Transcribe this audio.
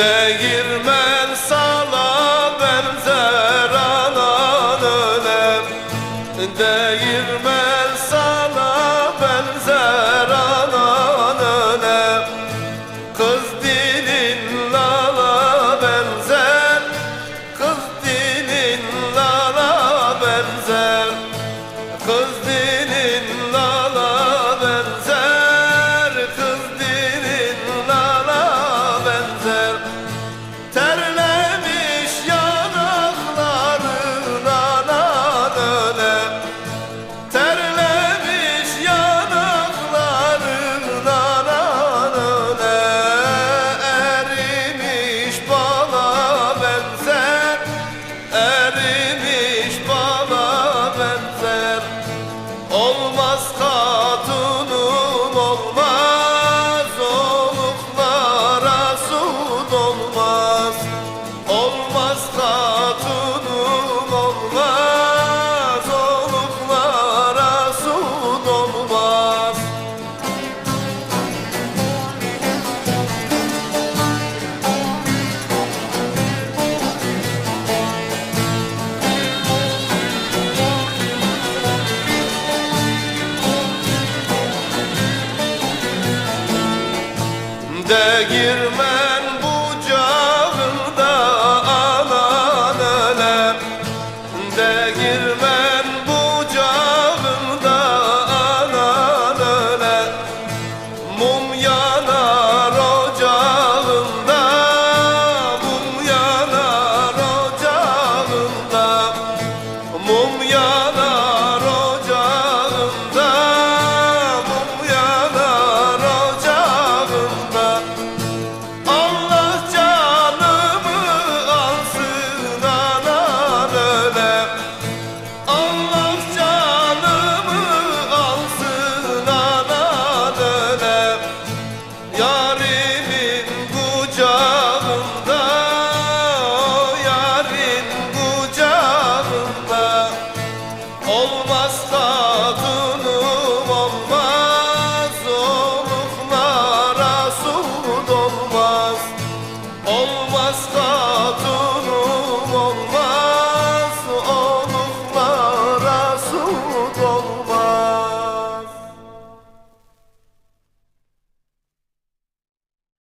Değirmen sala benzer anan önem Değirmen sala benzer anan önem Kız dilin lala benzer. Kız dilin lala benzer. Kız dilin De girmen bucağında anan ölem De girmen bucağında anan ölem Mum olmaz da